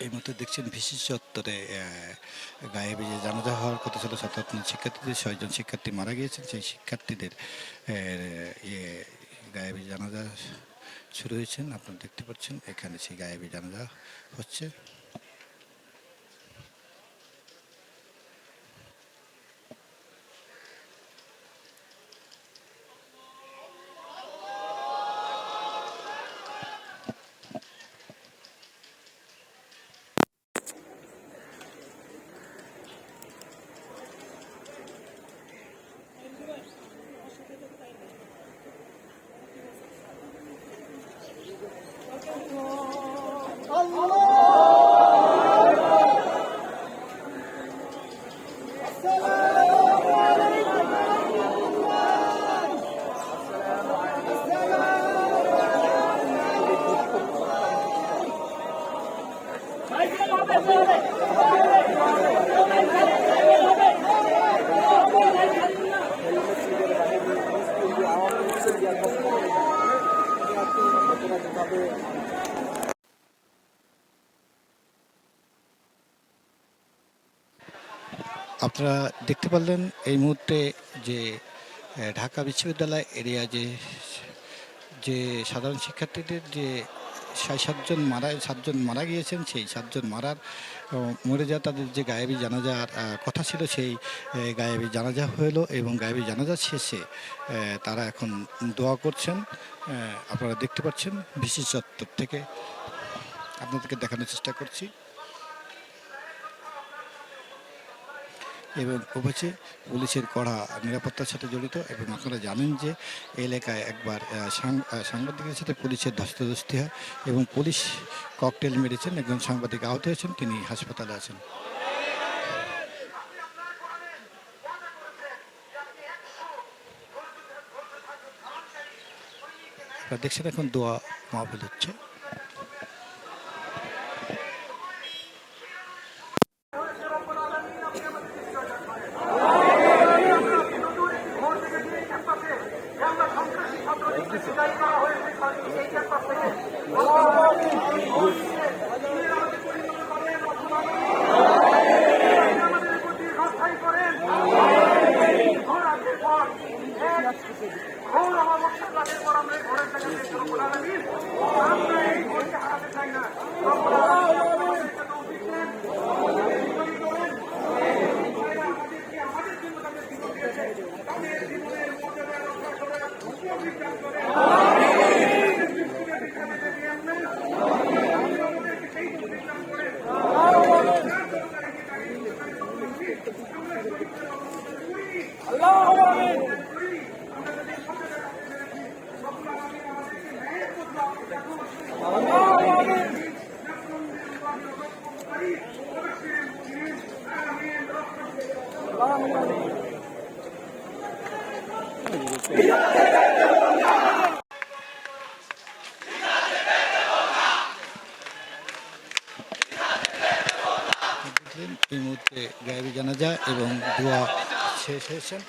এই মুহূর্তে দেখছেন বিশেষত্বরে চত্বরে আহ, জানা যে জানাজা হওয়ার কথা ছিল শতাত্ম শিক্ষার্থীদের ছয়জন শিক্ষার্থী মারা গিয়েছেন। সেই শিক্ষার্থীদের ইয়ে গায়েবী জানাজা শুরু হয়েছেন আপনারা দেখতে পাচ্ছেন এখানে সেই গায়েবী জানাজা হচ্ছে। Gracias. আপনারা দেখতে পারলেন এই মুহূর্তে যে ঢাকা বিশ্ববিদ্যালয় এরিয়া যে যে সাধারণ শিক্ষার্থীদের যে সাতজন মারা সাতজন মারা গিয়েছেন, সেই সাতজন মারার মরে যাওয়া তাদের যে গায়েবী জানাজার কথা ছিল সেই গায়েবী জানাজা হলো এবং গায়েবী জানাজা শেষে তারা এখন দোয়া করছেন আপনারা দেখতে পাচ্ছেন বিশেষ চত্বর থেকে। আপনাদেরকে দেখানোর চেষ্টা করছি। এবং অবশ্যই পুলিশের কড়া নিরাপত্তার সাথে জড়িত এবং আপনারা জানেন যে এলাকায় একবার সাংবাদিকের সাথে পুলিশের ধস্তাধস্তি হয় এবং পুলিশ ককটেল মেরেছেন, একজন সাংবাদিক আহত হয়েছেন, তিনি হাসপাতালে আছেন। দেখছেন এখন দোয়া মাহফিল হচ্ছে। দেখলেন এই মুহূর্তে গায়েবী জানাজা এবং দোয়া শেষ হয়েছেন